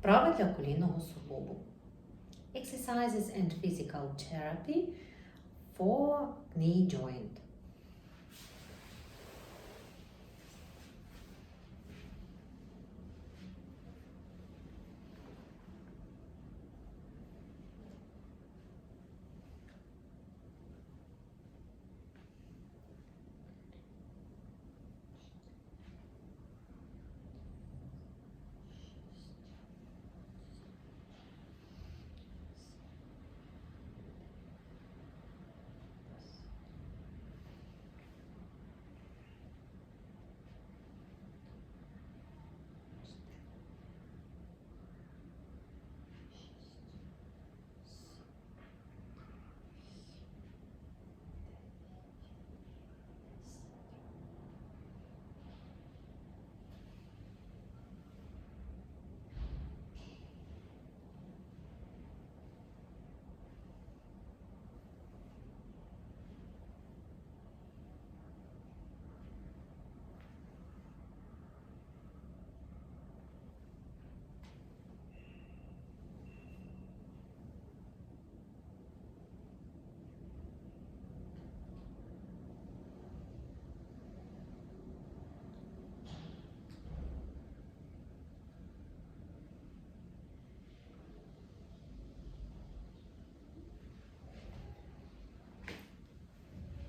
Вправи для колінного суглобу. Exercises and physical therapy for knee joint.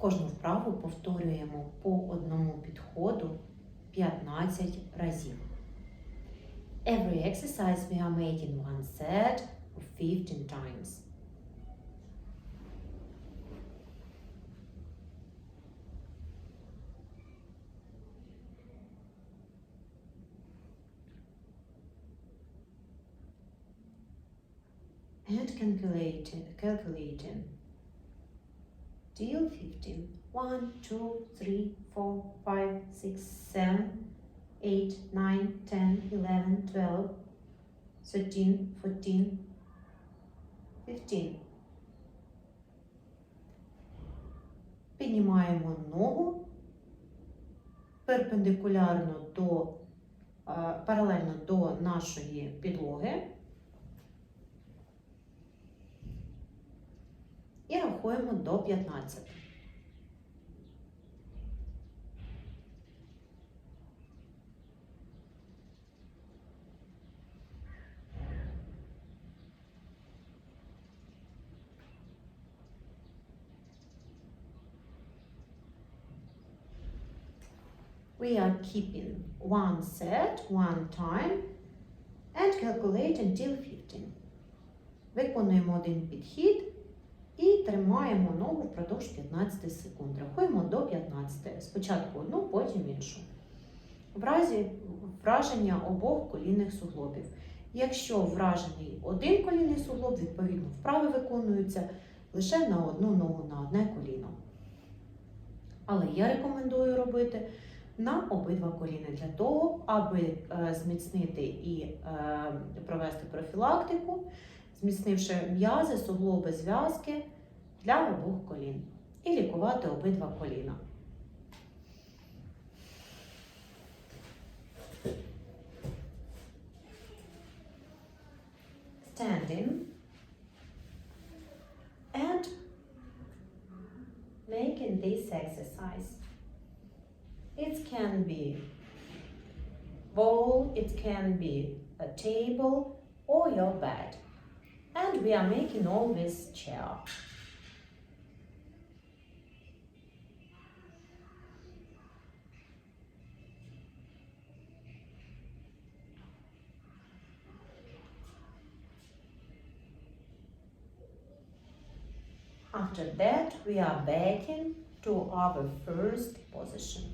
Кожну вправу повторюємо по одному підходу 15 разів. Every exercise we are making one set of 15 times. And calculating, calculating till 15. 1, 2, 3, 4, 5, 6, 7, 8, 9, 10, 11, 12, 13, 14, 15. Піднімаємо ногу перпендикулярно до, е, паралельно до нашої підлоги. І рахуємо до 15. We are keeping one set, one time and calculate until 15. Виконуємо один підхід і тримаємо ногу впродовж 15 секунд. Рахуємо до 15. Спочатку одну, потім іншу. В разі враження обох колінних суглобів. Якщо вражений один колінний суглоб, відповідно вправи виконуються лише на одну ногу, на одне коліно. Але я рекомендую робити на обидва коліна для того, аби е, зміцнити і е, провести профілактику, зміцнивши м'язи, суглоби, зв'язки для обох колін і лікувати обидва коліна. Standing and making this exercise. It can be bowl, it can be a table or your bed. And we are making all this chair. After that, we are backing to our first position.